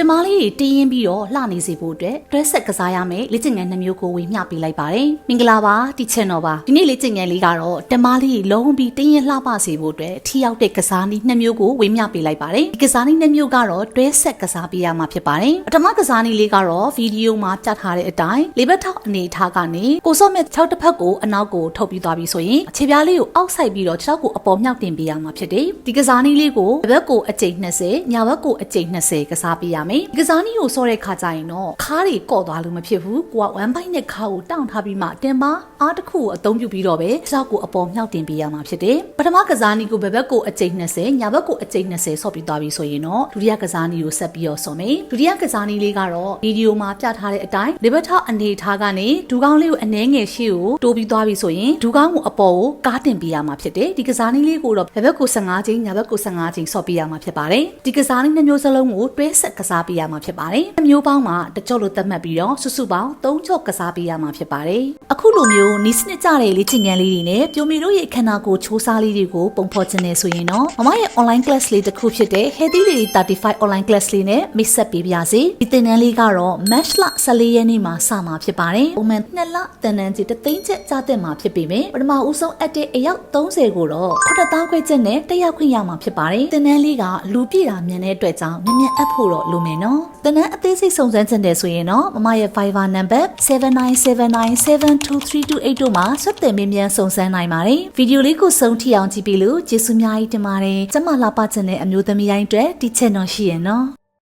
တင်မားလေးတွေတင်းရင်ပြီးတော့လှနေစေဖို့အတွက်တွဲဆက်ကစားရမယ်လေ့ကျင့်ခန်းနှမျိုးကိုဝေမျှပေးလိုက်ပါတယ်မင်္ဂလာပါတီချန်တော်ပါဒီနေ့လေ့ကျင့်ခန်းလေးကတော့တင်မားလေးတွေလုံးပြီးတင်းရင်လှပစေဖို့အတွက်ထိရောက်တဲ့ကစားနည်းနှမျိုးကိုဝေမျှပေးလိုက်ပါတယ်ဒီကစားနည်းနှမျိုးကတော့တွဲဆက်ကစားပေးရမှာဖြစ်ပါတယ်ပထမကစားနည်းလေးကတော့ဗီဒီယိုမှာပြထားတဲ့အတိုင်းလေးဘက်ထောက်အနေထားကနေကိုစော့မဲ့6တစ်ဖက်ကိုအနောက်ကိုထုတ်ပြီးသွားပြီဆိုရင်အခြေပြားလေးကိုအောက်ဆိုင်ပြီးတော့6ကိုအပေါ်မြောက်တင်ပေးရမှာဖြစ်တယ်ဒီကစားနည်းလေးကိုဘက်ကိုအကျိတ်20ညာဘက်ကိုအကျိတ်20ကစားပေးရမယ်ဒီကစားနည်းကိုစောတဲ့ခါကျရင်တော့ခါးတွေကော့သွားလို့မဖြစ်ဘူးကိုက1ဘိုက်နဲ့ခါးကိုတောင့်ထားပြီးမှတင်ပါအားတစ်ခုကိုအသုံးပြုပြီးတော့ပဲ6ကိုအပေါ်မြောက်တင်ပေးရမှာဖြစ်တယ်ပထမကစားနည်းကိုဘက်ကိုအကျိတ်20ညာဘက်ကိုအကျိတ်20ဆော့ပြီးသွားပြီဆိုရင်တော့ဒုတိယကစားနည်းကိုဆက်ပြီးတော့ဆော့မယ်ဒုတိယကစားနည်းလေးကတော့ဗီဒီယိုမှာပြထားတဲ့အတိုင်းလေဘက်ထောက်အနေထားကနေဒူကောင်းလေးကိုအနှဲငယ်ရှေ့ကိုတိုးပြီးသွားပြီဆိုရင်ဒူကောင်းကိုအပေါ်ကိုကားတင်ပေးရမှာဖြစ်တယ်ဒီကစားနည်းလေးကိုတော့ဘက်ဘက်ကို15ချိန်ညာဘက်ကို15ချိန်ဆော့ပေးရမှာဖြစ်ပါတယ်ဒီကစားနည်းနှမျိုးစလုံးကိုတွဲဆက်ကစားပေးရမှာဖြစ်ပါတယ်နှမျိုးပေါင်းမှာတကြော့လို့သတ်မှတ်ပြီးတော့စုစုပေါင်း3ကြော့ကစားပေးရမှာဖြစ်ပါတယ်အခုလိုမျိုးနီးစနစ်ကြတဲ့လေ့ကျင့်ခန်းလေးတွေနဲ့ပြိုမီတို့ရဲ့ခန္ဓာကိုယ်ချိုးစားလေးတွေကိုပုံဖော်ခြင်းနဲ့ဆိုရင်တော့မမရဲ့ online class လေးတစ်ခုဖြစ်တဲ့ Healthy Lady 35 online class လေးနဲ့မိတ်ဆက်ပေးပါရစေဒီသင်တန်းလေးကတော့ match လ14ရက်နေ့မှာစမှာဖြစ်ပါတယ်ပုံမှန်2လသင်တန်းကြီးတသိန်းချက်ကြားတဲ့မှာဖြစ်ပေမယ့်ပထမဦးဆုံးအက်တဲ့အယောက်30ကိုတော့9000ခွဲချက်နဲ့တက်ရောက်ခွင့်ရမှာဖြစ်ပါတယ်သင်တန်းလေးကလူပြည့်တာမြန်တဲ့အတွက်ကြောင့်မြန်မြန်အပ်ဖို့တော့လိုမယ်နော်သင်တန်းအသေးစိတ်စုံစမ်းခြင်းတယ်ဆိုရင်တော့မမရဲ့ Viber number 7979723228တို့မှာဆက်သွယ်မြင်မြန်စုံစမ်းနိုင်ပါတယ်ဗီဒီယိုလေးကိုဆုံးထိအောင်ကြည့်ပြီးလို့ကျေးဇူးများကြီးတင်ပါတယ်ကျမလာပခြင်းတဲ့အမျိုးသမီးတိုင်းအတွက်ဒီ channel ရှိရနော်